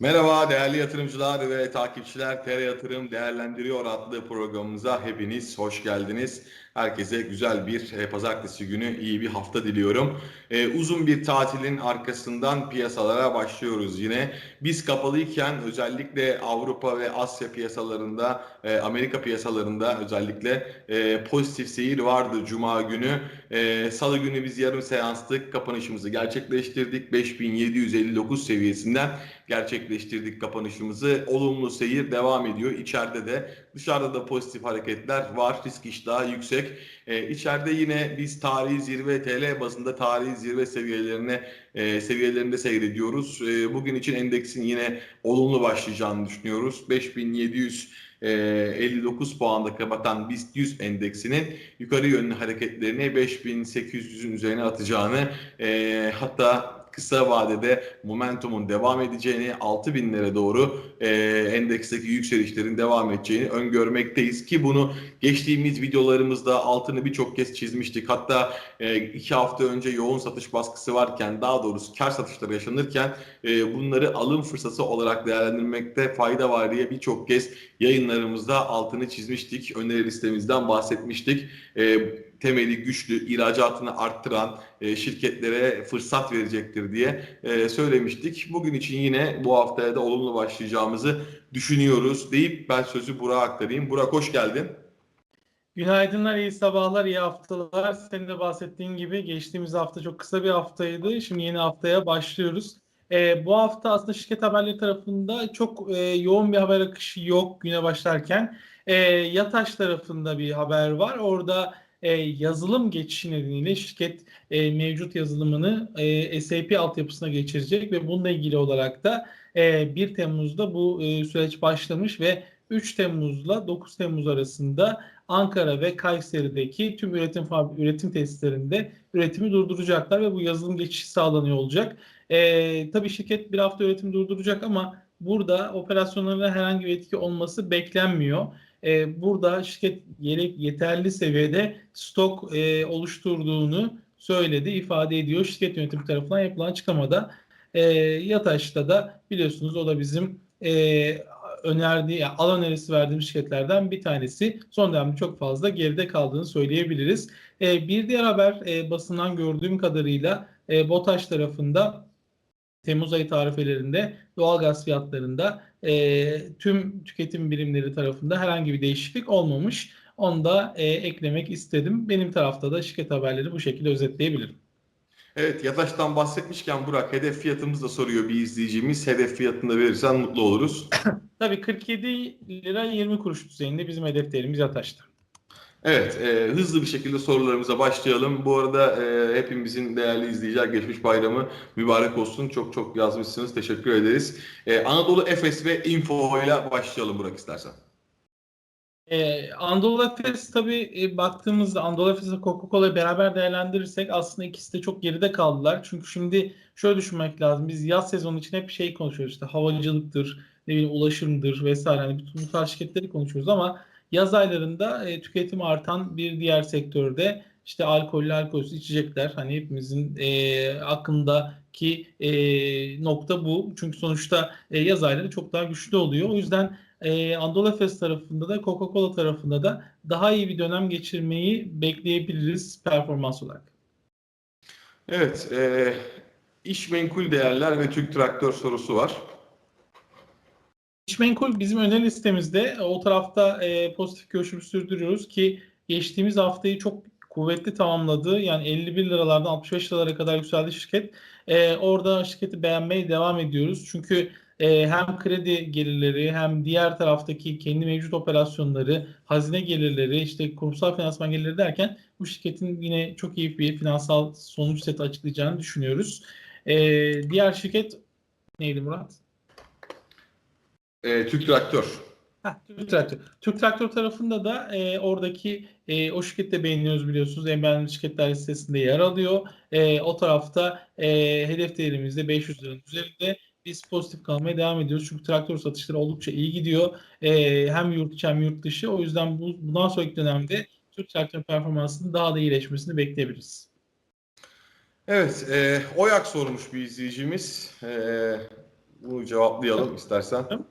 Merhaba değerli yatırımcılar ve takipçiler. TR Yatırım Değerlendiriyor adlı programımıza hepiniz hoş geldiniz. Herkese güzel bir e, pazartesi günü iyi bir hafta diliyorum. E, uzun bir tatilin arkasından piyasalara başlıyoruz yine. Biz kapalıyken özellikle Avrupa ve Asya piyasalarında, e, Amerika piyasalarında özellikle e, pozitif seyir vardı Cuma günü. E, Salı günü biz yarım seanslık kapanışımızı gerçekleştirdik. 5759 seviyesinden gerçekleştirdik kapanışımızı. Olumlu seyir devam ediyor. İçeride de dışarıda da pozitif hareketler var. Risk iştahı yüksek. Ee, içeride yine biz tarihi zirve TL bazında tarihi zirve seviyelerine e, seviyelerinde seyrediyoruz. E, bugün için endeksin yine olumlu başlayacağını düşünüyoruz. 5700 59 puanda kapatan BIST 100 endeksinin yukarı yönlü hareketlerini 5800'ün üzerine atacağını e, hatta kısa vadede momentumun devam edeceğini, 6000'lere doğru e, endeksteki yükselişlerin devam edeceğini öngörmekteyiz ki bunu geçtiğimiz videolarımızda altını birçok kez çizmiştik. Hatta e, iki hafta önce yoğun satış baskısı varken daha doğrusu kar satışları yaşanırken e, bunları alım fırsatı olarak değerlendirmekte fayda var diye birçok kez yayınlarımızda altını çizmiştik. Öneri listemizden bahsetmiştik. E, temeli güçlü, ihracatını arttıran e, şirketlere fırsat verecektir diye e, söylemiştik. Bugün için yine bu haftaya da olumlu başlayacağımızı düşünüyoruz deyip ben sözü Burak'a aktarayım. Burak hoş geldin. Günaydınlar, iyi sabahlar, iyi haftalar. Senin de bahsettiğin gibi geçtiğimiz hafta çok kısa bir haftaydı. Şimdi yeni haftaya başlıyoruz. Ee, bu hafta aslında şirket haberleri tarafında çok e, yoğun bir haber akışı yok güne başlarken. E, Yataş tarafında bir haber var. Orada e, yazılım geçişi nedeniyle şirket e, mevcut yazılımını e, SAP altyapısına geçirecek ve bununla ilgili olarak da e, 1 Temmuz'da bu e, süreç başlamış ve 3 Temmuz'la 9 Temmuz arasında Ankara ve Kayseri'deki tüm üretim üretim tesislerinde üretimi durduracaklar ve bu yazılım geçişi sağlanıyor olacak. E, tabii şirket bir hafta üretim durduracak ama burada operasyonlarına herhangi bir etki olması beklenmiyor. E, burada şirket yeterli seviyede stok e, oluşturduğunu söyledi, ifade ediyor. Şirket yönetimi tarafından yapılan açıklamada e, Yataş'ta da biliyorsunuz o da bizim e, önerdiği, yani al önerisi verdiğimiz şirketlerden bir tanesi. Son dönemde çok fazla geride kaldığını söyleyebiliriz. E, bir diğer haber e, basından gördüğüm kadarıyla e, BOTAŞ tarafında Temmuz ayı tarifelerinde doğalgaz fiyatlarında e, tüm tüketim birimleri tarafında herhangi bir değişiklik olmamış. Onu da e, eklemek istedim. Benim tarafta da şirket haberleri bu şekilde özetleyebilirim. Evet Yataş'tan bahsetmişken Burak hedef fiyatımız da soruyor bir izleyicimiz. Hedef fiyatını da verirsen mutlu oluruz. Tabii 47 lira 20 kuruş düzeyinde bizim hedef değerimiz Yataş'ta. Evet, e, hızlı bir şekilde sorularımıza başlayalım. Bu arada e, hepimizin değerli izleyiciler geçmiş bayramı mübarek olsun. Çok çok yazmışsınız. Teşekkür ederiz. E, Anadolu Efes ve Info ile başlayalım Burak istersen. Ee, Anadolu Efes tabii e, baktığımızda Anadolu Efes ve Coca-Cola'yı beraber değerlendirirsek aslında ikisi de çok geride kaldılar. Çünkü şimdi şöyle düşünmek lazım. Biz yaz sezonu için hep şey konuşuyoruz işte havacılıktır, ne bileyim ulaşımdır vesaire. Hani bütün bu tarz şirketleri konuşuyoruz ama yaz aylarında e, tüketim artan bir diğer sektörde işte alkollü alkolsüz içecekler. Hani hepimizin e, aklındaki e, nokta bu. Çünkü sonuçta e, yaz ayları çok daha güçlü oluyor. O yüzden e, Anadolu tarafında da Coca-Cola tarafında da daha iyi bir dönem geçirmeyi bekleyebiliriz performans olarak. Evet, e, iş menkul değerler ve Türk Traktör sorusu var. Menkul bizim öneri listemizde o tarafta e, pozitif görüşümüzü sürdürüyoruz ki geçtiğimiz haftayı çok kuvvetli tamamladı. Yani 51 liralardan 65 liralara kadar yükseldi şirket. E, orada şirketi beğenmeye devam ediyoruz. Çünkü e, hem kredi gelirleri hem diğer taraftaki kendi mevcut operasyonları, hazine gelirleri, işte kurumsal finansman gelirleri derken bu şirketin yine çok iyi bir finansal sonuç seti açıklayacağını düşünüyoruz. E, diğer şirket neydi Murat? E, Türk Traktör. Heh, Türk Traktör. Türk Traktör tarafında da e, oradaki e, o şirkette beğeniyoruz biliyorsunuz. En şirketler listesinde yer alıyor. E, o tarafta e, hedef değerimizde 500 liranın üzerinde biz pozitif kalmaya devam ediyoruz. Çünkü traktör satışları oldukça iyi gidiyor. E, hem yurt içi hem yurt dışı. O yüzden bu, bundan sonraki dönemde Türk traktör performansının daha da iyileşmesini bekleyebiliriz. Evet, e, Oyak sormuş bir izleyicimiz. E, Bunu cevaplayalım istersen. Tabii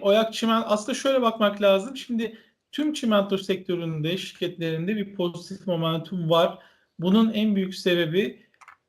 Oyak Çimen aslında şöyle bakmak lazım. Şimdi tüm çimento sektöründe, şirketlerinde bir pozitif momentum var. Bunun en büyük sebebi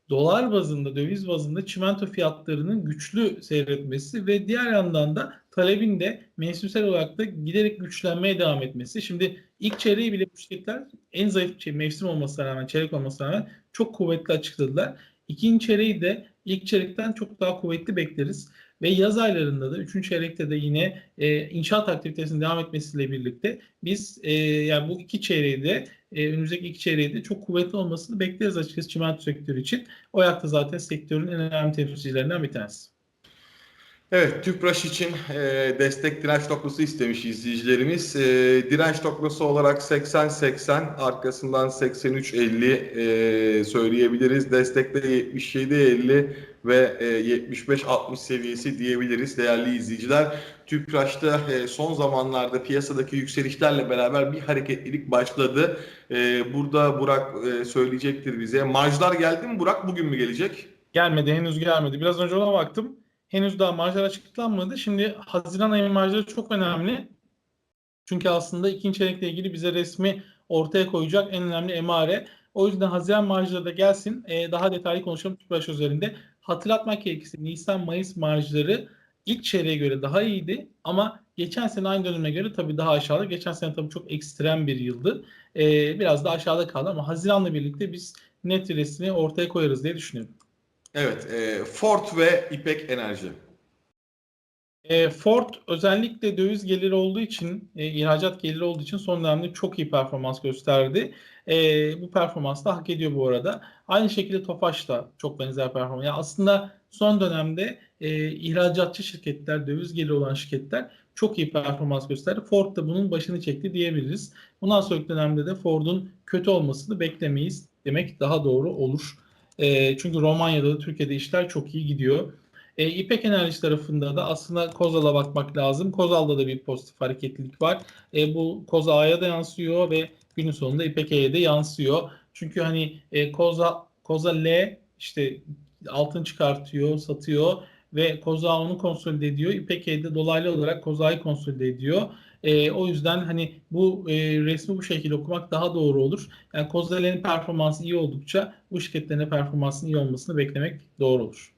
dolar bazında, döviz bazında çimento fiyatlarının güçlü seyretmesi ve diğer yandan da talebin de mevsimsel olarak da giderek güçlenmeye devam etmesi. Şimdi ilk çeyreği bile şirketler en zayıf şey, mevsim olmasına rağmen, çeyrek olmasına rağmen çok kuvvetli açıkladılar. İkinci çeyreği de ilk çeyrekten çok daha kuvvetli bekleriz. Ve yaz aylarında da 3. çeyrekte de yine e, inşaat aktivitesinin devam etmesiyle birlikte biz e, yani bu iki çeyreği de e, önümüzdeki iki çeyreği de çok kuvvetli olmasını bekleriz açıkçası çimento sektörü için. Oyak da zaten sektörün en önemli temsilcilerinden bir tanesi. Evet, Tüpraş için e, destek direnç noktası istemiş izleyicilerimiz. E, direnç noktası olarak 80-80, arkasından 83-50 e, söyleyebiliriz. Destekte 77-50 ve e, 75-60 seviyesi diyebiliriz değerli izleyiciler. Tüpraş'ta e, son zamanlarda piyasadaki yükselişlerle beraber bir hareketlilik başladı. E, burada Burak e, söyleyecektir bize. Marjlar geldi mi Burak? Bugün mü gelecek? Gelmedi, henüz gelmedi. Biraz önce ona baktım. Henüz daha marjlar açıklanmadı. Şimdi Haziran ayı marjları çok önemli. Çünkü aslında ikinci çeyrekle ilgili bize resmi ortaya koyacak en önemli emare. O yüzden Haziran marjları da gelsin. Ee, daha detaylı konuşalım Tüpraş üzerinde. Hatırlatmak gerekirse Nisan-Mayıs marjları ilk çeyreğe göre daha iyiydi. Ama geçen sene aynı döneme göre tabii daha aşağıda. Geçen sene tabii çok ekstrem bir yıldı. Ee, biraz da aşağıda kaldı ama Haziran'la birlikte biz net resmi ortaya koyarız diye düşünüyorum. Evet, e, Ford ve İpek Enerji. E, Ford özellikle döviz geliri olduğu için, e, ihracat geliri olduğu için son dönemde çok iyi performans gösterdi. E, bu performans da hak ediyor bu arada. Aynı şekilde Tofaş da çok benzer performans. Yani aslında son dönemde e, ihracatçı şirketler, döviz geliri olan şirketler çok iyi performans gösterdi. Ford da bunun başını çekti diyebiliriz. Bundan sonraki dönemde de Ford'un kötü olmasını beklemeyiz demek daha doğru olur. E, çünkü Romanya'da da Türkiye'de işler çok iyi gidiyor. E, İpek Enerji tarafında da aslında Kozal'a bakmak lazım. Kozal'da da bir pozitif hareketlilik var. E, bu Kozal'a da yansıyor ve günün sonunda İpek'e de yansıyor. Çünkü hani e, Koza, Koza L işte altın çıkartıyor, satıyor ve Koza onu konsolide ediyor. İpek'e de dolaylı olarak Koza'yı konsolide ediyor. E, o yüzden hani bu e, resmi bu şekilde okumak daha doğru olur. Yani Kozal'in performansı iyi oldukça bu şirketlerin performansının iyi olmasını beklemek doğru olur.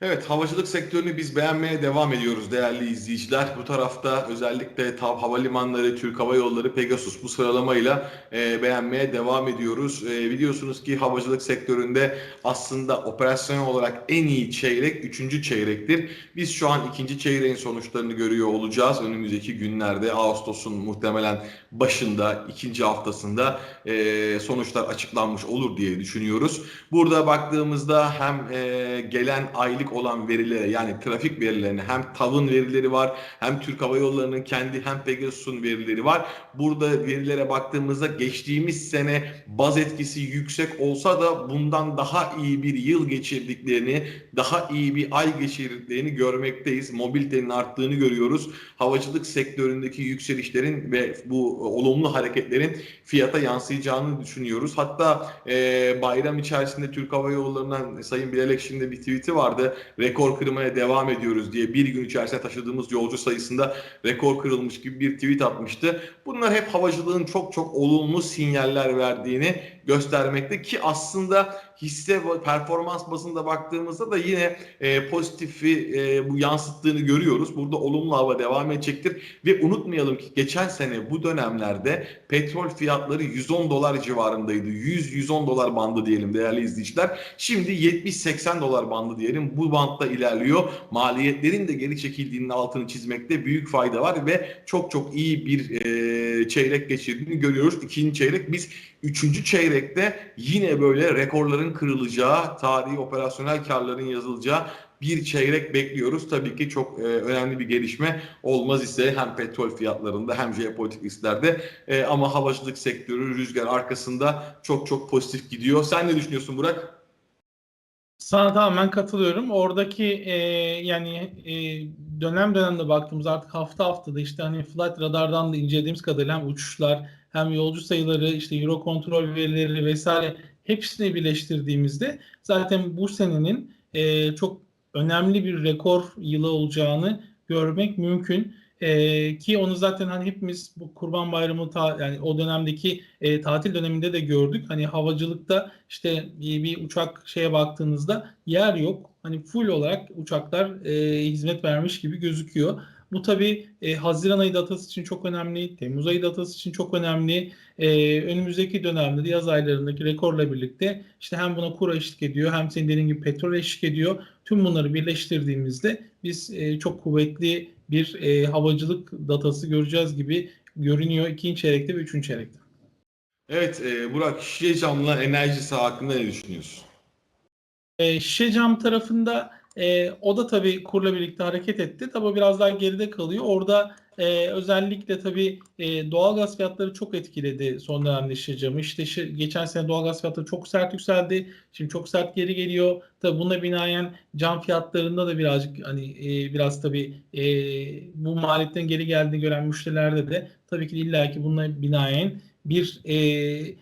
Evet, havacılık sektörünü biz beğenmeye devam ediyoruz değerli izleyiciler. Bu tarafta özellikle TAV Havalimanları, Türk Hava Yolları, Pegasus bu sıralamayla e, beğenmeye devam ediyoruz. E, biliyorsunuz ki havacılık sektöründe aslında operasyonel olarak en iyi çeyrek 3. çeyrektir. Biz şu an ikinci çeyreğin sonuçlarını görüyor olacağız. Önümüzdeki günlerde Ağustos'un muhtemelen başında, ikinci haftasında e, sonuçlar açıklanmış olur diye düşünüyoruz. Burada baktığımızda hem e, gelen aylık olan verilere yani trafik verilerine hem TAV'ın verileri var hem Türk Hava Yolları'nın kendi hem Pegasus'un verileri var. Burada verilere baktığımızda geçtiğimiz sene baz etkisi yüksek olsa da bundan daha iyi bir yıl geçirdiklerini, daha iyi bir ay geçirdiklerini görmekteyiz. Mobilitenin arttığını görüyoruz. Havacılık sektöründeki yükselişlerin ve bu olumlu hareketlerin fiyata yansıyacağını düşünüyoruz. Hatta e, bayram içerisinde Türk Hava Yolları'ndan Sayın Bilal Ekşi'nin de bir tweet'i vardı. Rekor kırmaya devam ediyoruz diye bir gün içerisinde taşıdığımız yolcu sayısında rekor kırılmış gibi bir tweet atmıştı. Bunlar hep havacılığın çok çok olumlu sinyaller verdiğini göstermekte ki aslında hisse performans bazında baktığımızda da yine e, pozitifi e, bu yansıttığını görüyoruz. Burada olumlu hava devam edecektir ve unutmayalım ki geçen sene bu dönemlerde petrol fiyatları 110 dolar civarındaydı. 100-110 dolar bandı diyelim değerli izleyiciler. Şimdi 70-80 dolar bandı diyelim. Bu bantta ilerliyor. Maliyetlerin de geri çekildiğinin altını çizmekte büyük fayda var ve çok çok iyi bir e, çeyrek geçirdiğini görüyoruz. İkinci çeyrek biz Üçüncü çeyrekte yine böyle rekorların kırılacağı, tarihi operasyonel karların yazılacağı bir çeyrek bekliyoruz. Tabii ki çok e, önemli bir gelişme olmaz ise hem petrol fiyatlarında hem jeopolitik risklerde e, ama havacılık sektörü rüzgar arkasında çok çok pozitif gidiyor. Sen ne düşünüyorsun Burak? Sana tamamen katılıyorum. Oradaki e, yani e, dönem dönemde baktığımız artık hafta haftada işte hani flight radardan da incelediğimiz kadarıyla uçuşlar hem yolcu sayıları işte euro kontrol verileri vesaire hepsini birleştirdiğimizde zaten bu senenin e, çok önemli bir rekor yılı olacağını görmek mümkün. Ee, ki onu zaten hani hepimiz bu Kurban Bayramı ta, yani o dönemdeki e, tatil döneminde de gördük. Hani havacılıkta işte bir, bir uçak şeye baktığınızda yer yok. Hani full olarak uçaklar e, hizmet vermiş gibi gözüküyor. Bu tabii e, Haziran ayı datası için çok önemli, Temmuz ayı datası için çok önemli. E, önümüzdeki dönemde de yaz aylarındaki rekorla birlikte işte hem buna kur eşlik ediyor hem senin dediğin gibi petrol eşlik ediyor. Tüm bunları birleştirdiğimizde biz e, çok kuvvetli bir e, havacılık datası göreceğiz gibi görünüyor ikinci çeyrekte ve üçüncü çeyrekte. Evet e, Burak şişe camla enerjisi hakkında ne düşünüyorsun? E, şişe cam tarafında e, o da tabii kurla birlikte hareket etti. Tabii biraz daha geride kalıyor. Orada e, özellikle tabii e, doğalgaz fiyatları çok etkiledi son dönemde şişe camı. İşte şi- geçen sene doğalgaz fiyatları çok sert yükseldi. Şimdi çok sert geri geliyor. Tabii buna binaen cam fiyatlarında da birazcık hani e, biraz tabii e, bu maliyetten geri geldiğini gören müşterilerde de tabii ki illaki buna binaen bir e,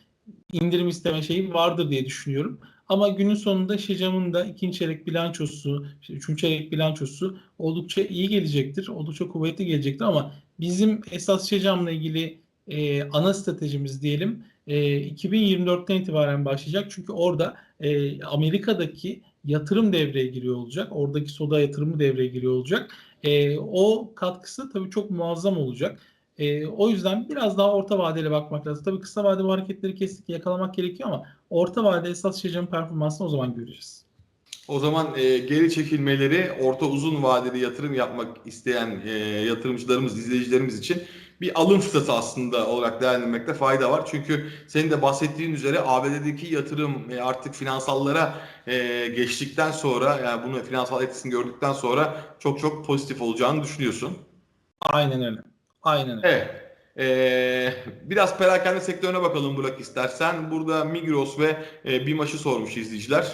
indirim isteme şeyi vardır diye düşünüyorum. Ama günün sonunda Şecam'ın da ikinci çeyrek bilançosu, işte üçüncü çeyrek bilançosu oldukça iyi gelecektir. Oldukça kuvvetli gelecektir ama bizim esas Şecam'la ilgili e, ana stratejimiz diyelim e, 2024'ten itibaren başlayacak. Çünkü orada e, Amerika'daki yatırım devreye giriyor olacak. Oradaki soda yatırımı devreye giriyor olacak. E, o katkısı tabii çok muazzam olacak. E, o yüzden biraz daha orta vadeli bakmak lazım. Tabii kısa vadeli bu hareketleri kestik yakalamak gerekiyor ama orta vadede esas şişenin performansını o zaman göreceğiz. O zaman e, geri çekilmeleri orta uzun vadeli yatırım yapmak isteyen e, yatırımcılarımız, izleyicilerimiz için bir alım fırsatı aslında olarak değerlendirmekte fayda var. Çünkü senin de bahsettiğin üzere ABD'deki yatırım e, artık finansallara e, geçtikten sonra yani bunu finansal etkisini gördükten sonra çok çok pozitif olacağını düşünüyorsun. Aynen öyle. Aynen öyle. Evet. Ee, biraz perakende sektörüne bakalım Burak istersen. Burada Migros ve e, BİMAŞ'ı sormuş izleyiciler.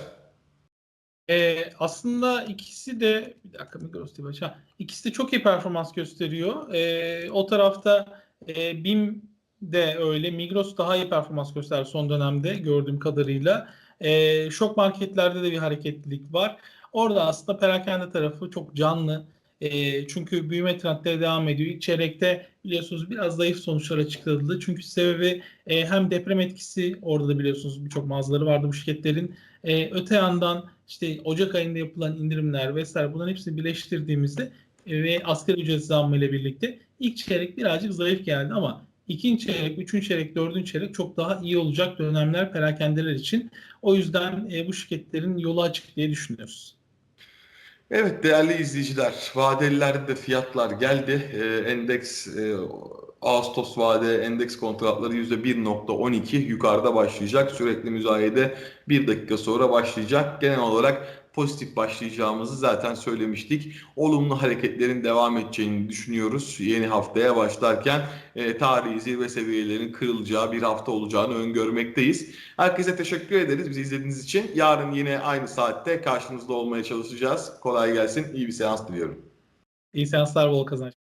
Ee, aslında ikisi de bir dakika Migros baş- ha, ikisi de çok iyi performans gösteriyor. Ee, o tarafta e, BİM de öyle. Migros daha iyi performans gösterdi son dönemde gördüğüm kadarıyla. Ee, şok marketlerde de bir hareketlilik var. Orada aslında perakende tarafı çok canlı. Ee, çünkü büyüme trendleri devam ediyor. İlk çeyrekte biliyorsunuz biraz zayıf sonuçlar açıkladı. Çünkü sebebi e, hem deprem etkisi orada da biliyorsunuz birçok mağazaları vardı bu şirketlerin. E, öte yandan işte Ocak ayında yapılan indirimler vesaire bunların hepsini birleştirdiğimizde e, ve asgari ücret zammı ile birlikte ilk çeyrek birazcık zayıf geldi ama ikinci çeyrek, üçüncü çeyrek, dördüncü çeyrek çok daha iyi olacak dönemler perakendeler için. O yüzden e, bu şirketlerin yolu açık diye düşünüyoruz. Evet değerli izleyiciler, vadelilerde de fiyatlar geldi. Ee, endeks e, Ağustos vade endeks kontratları %1.12 yukarıda başlayacak. Sürekli müzayede bir dakika sonra başlayacak. Genel olarak pozitif başlayacağımızı zaten söylemiştik. Olumlu hareketlerin devam edeceğini düşünüyoruz. Yeni haftaya başlarken e, tarihi zirve seviyelerinin kırılacağı bir hafta olacağını öngörmekteyiz. Herkese teşekkür ederiz bizi izlediğiniz için. Yarın yine aynı saatte karşınızda olmaya çalışacağız. Kolay gelsin, iyi bir seans diliyorum. İyi seanslar, bol kazanç.